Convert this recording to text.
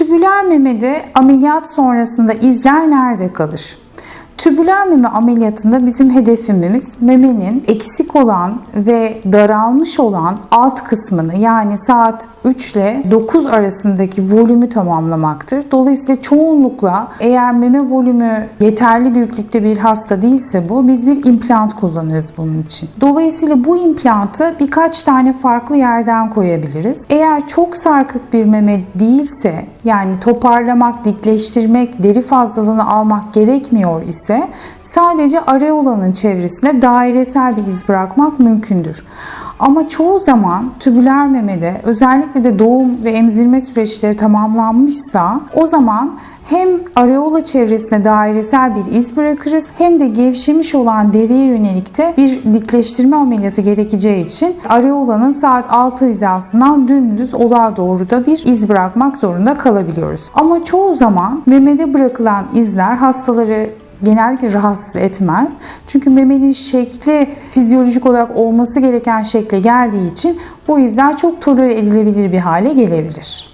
Tübüler memede ameliyat sonrasında izler nerede kalır? Tübüler meme ameliyatında bizim hedefimiz memenin eksik olan ve daralmış olan alt kısmını yani saat 3 ile 9 arasındaki volümü tamamlamaktır. Dolayısıyla çoğunlukla eğer meme volümü yeterli büyüklükte bir hasta değilse bu biz bir implant kullanırız bunun için. Dolayısıyla bu implantı birkaç tane farklı yerden koyabiliriz. Eğer çok sarkık bir meme değilse yani toparlamak, dikleştirmek, deri fazlalığını almak gerekmiyor ise sadece areolanın çevresine dairesel bir iz bırakmak mümkündür. Ama çoğu zaman tübüler memede özellikle de doğum ve emzirme süreçleri tamamlanmışsa o zaman hem areola çevresine dairesel bir iz bırakırız hem de gevşemiş olan deriye yönelik de bir dikleştirme ameliyatı gerekeceği için areolanın saat 6 hizasından dümdüz olağa doğru da bir iz bırakmak zorunda kalabiliyoruz. Ama çoğu zaman memede bırakılan izler hastaları genellikle rahatsız etmez. Çünkü memenin şekli fizyolojik olarak olması gereken şekle geldiği için bu izler çok tolere edilebilir bir hale gelebilir.